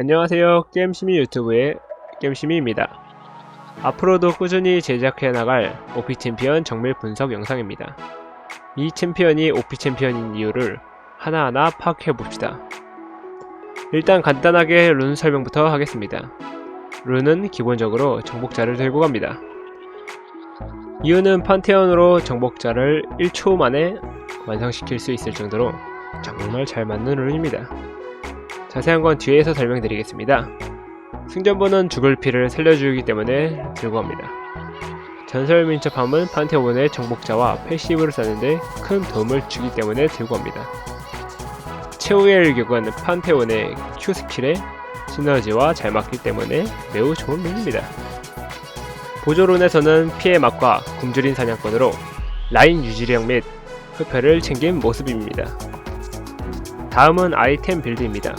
안녕하세요. 게임심이 유튜브의 게임심이입니다. 앞으로도 꾸준히 제작해 나갈 오피 챔피언 정밀 분석 영상입니다. 이 챔피언이 오피 챔피언인 이유를 하나하나 파악해 봅시다. 일단 간단하게 룬 설명부터 하겠습니다. 룬은 기본적으로 정복자를 들고 갑니다. 이유는 판테온으로 정복자를 1초 만에 완성시킬 수 있을 정도로 정말 잘 맞는 룬입니다. 자세한 건 뒤에서 설명드리겠습니다. 승전보는 죽을 피를 살려주기 때문에 들고 갑니다. 전설 민첩함은 판테온의 정복자와 패시브를 쌓는데 큰 도움을 주기 때문에 들고 갑니다. 최후의 일격은 판테온의 Q 스킬의 시너지와 잘 맞기 때문에 매우 좋은 룬입니다. 보조론에서는 피해 막과 굶주린 사냥꾼으로 라인 유지력 및 흡혈을 챙긴 모습입니다. 다음은 아이템 빌드입니다.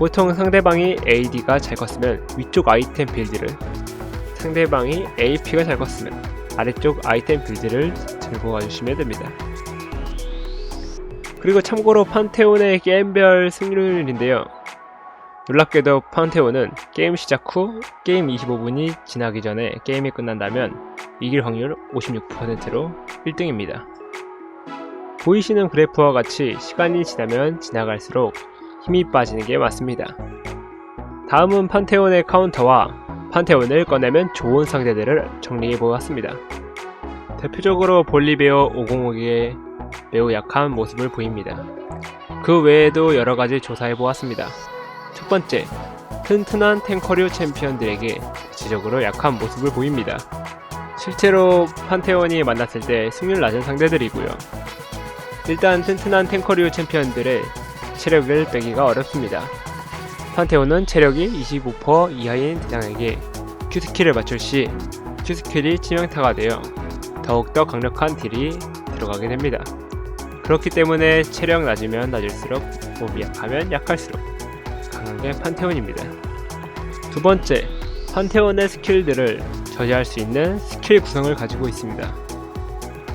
보통 상대방이 AD가 잘 컸으면 위쪽 아이템 빌드를 상대방이 AP가 잘 컸으면 아래쪽 아이템 빌드를 들고 가주시면 됩니다. 그리고 참고로 판테온의 게임별 승률인데요. 놀랍게도 판테온은 게임 시작 후 게임 25분이 지나기 전에 게임이 끝난다면 이길 확률 56%로 1등입니다. 보이시는 그래프와 같이 시간이 지나면 지나갈수록 힘이 빠지는 게 맞습니다. 다음은 판테온의 카운터와 판테온을 꺼내면 좋은 상대들을 정리해 보았습니다. 대표적으로 볼리베어 505의 매우 약한 모습을 보입니다. 그 외에도 여러 가지 조사해 보았습니다. 첫 번째, 튼튼한 탱커류 챔피언들에게 대체적으로 약한 모습을 보입니다. 실제로 판테온이 만났을 때 승률 낮은 상대들이고요. 일단 튼튼한 탱커류 챔피언들의 체력을 빼기가 어렵습니다. 판테온은 체력이 25% 이하인 대장에게 Q스킬을 맞출 시 Q스킬이 치명타가 되어 더욱더 강력한 딜이 들어가게 됩니다. 그렇기 때문에 체력 낮으면 낮을수록 몸이 약하면 약할수록 강한 게 판테온입니다. 두 번째, 판테온의 스킬들을 저지할 수 있는 스킬 구성을 가지고 있습니다.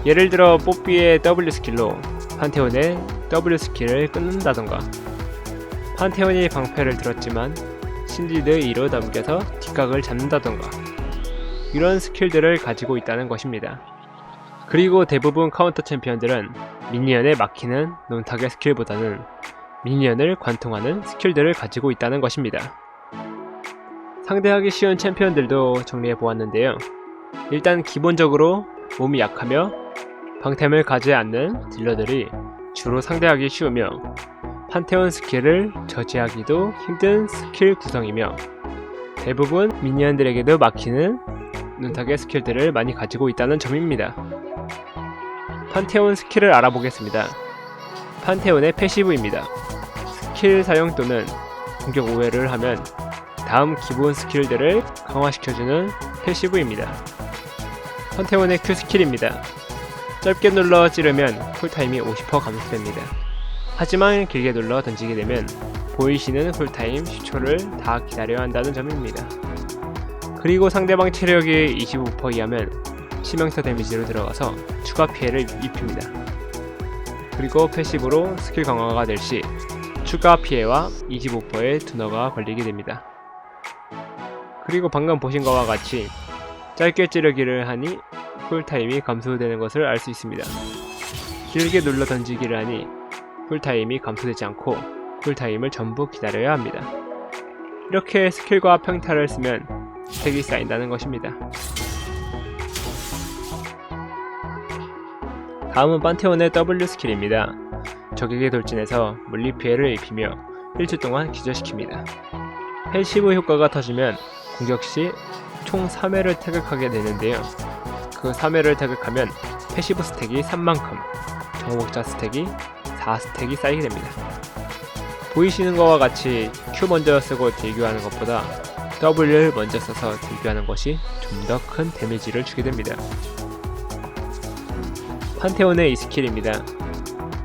예를 들어 뽀삐의 W 스킬로 판테온의 W 스킬을 끊는다던가 판테온이 방패를 들었지만 신디드 2로 넘겨서 뒷각을 잡는다던가 이런 스킬들을 가지고 있다는 것입니다. 그리고 대부분 카운터 챔피언들은 미니언에 막히는 논타겟 스킬보다는 미니언을 관통하는 스킬들을 가지고 있다는 것입니다. 상대하기 쉬운 챔피언들도 정리해 보았는데요. 일단 기본적으로 몸이 약하며 방템을 가지 않는 딜러들이 주로 상대하기 쉬우며 판테온 스킬을 저지하기도 힘든 스킬 구성이며 대부분 미니언들에게도 막히는 눈타겟 스킬들을 많이 가지고 있다는 점입니다. 판테온 스킬을 알아보겠습니다. 판테온의 패시브입니다. 스킬 사용 또는 공격 우회를 하면 다음 기본 스킬들을 강화시켜주는 패시브입니다. 판테온의 Q 스킬입니다. 짧게 눌러 찌르면 쿨타임이 50% 감소됩니다. 하지만 길게 눌러 던지게 되면 보이시는 쿨타임 10초를 다 기다려야 한다는 점입니다. 그리고 상대방 체력이 25% 이하면 치명타 데미지로 들어가서 추가 피해를 입힙니다. 그리고 패시브로 스킬 강화가 될 시 추가 피해와 25%의 투너가 걸리게 됩니다. 그리고 방금 보신 것과 같이 짧게 찌르기를 하니 쿨타임이 감소되는 것을 알 수 있습니다. 길게 눌러 던지기를 하니 쿨타임이 감소되지 않고 쿨타임을 전부 기다려야 합니다. 이렇게 스킬과 평타를 쓰면 스택이 쌓인다는 것입니다. 다음은 판테온의 W 스킬입니다. 적에게 돌진해서 물리 피해를 입히며 1초 동안 기절시킵니다. 패시브 효과가 터지면 공격 시 총 3회를 타격하게 되는데요. 그 3회를 타격하면 패시브 스택이 3만큼, 정복자 스택이 4스택이 쌓이게 됩니다. 보이시는 것과 같이 Q 먼저 쓰고 딜교하는 것보다 W를 먼저 써서 딜교하는 것이 좀 더 큰 데미지를 주게 됩니다. 판테온의 이 스킬입니다.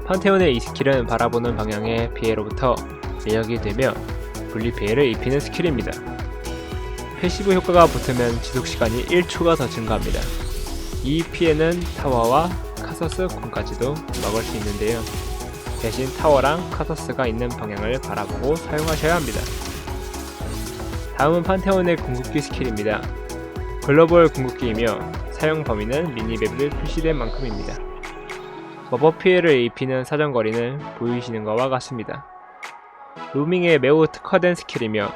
판테온의 이 스킬은 바라보는 방향의 피해로부터 매력이 되며 분리 피해를 입히는 스킬입니다. 패시브 효과가 붙으면 지속 시간이 1초가 더 증가합니다. 이 피해는 타워와 카서스 콘까지도 막을 수 있는데요. 대신 타워랑 카서스가 있는 방향을 바라보고 사용하셔야 합니다. 다음은 판테온의 궁극기 스킬입니다. 글로벌 궁극기이며 사용 범위는 미니맵에 표시된 만큼입니다. 마법 피해를 입히는 사정거리는 보이시는 것과 같습니다. 로밍에 매우 특화된 스킬이며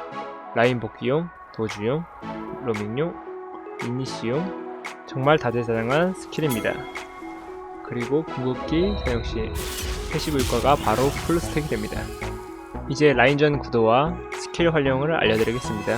라인 복귀용, 도주용, 로밍용, 이니시용 정말 다재다능한 스킬입니다. 그리고 궁극기 사용 시 패시브 효과가 바로 풀스택이 됩니다. 이제 라인전 구도와 스킬 활용을 알려드리겠습니다.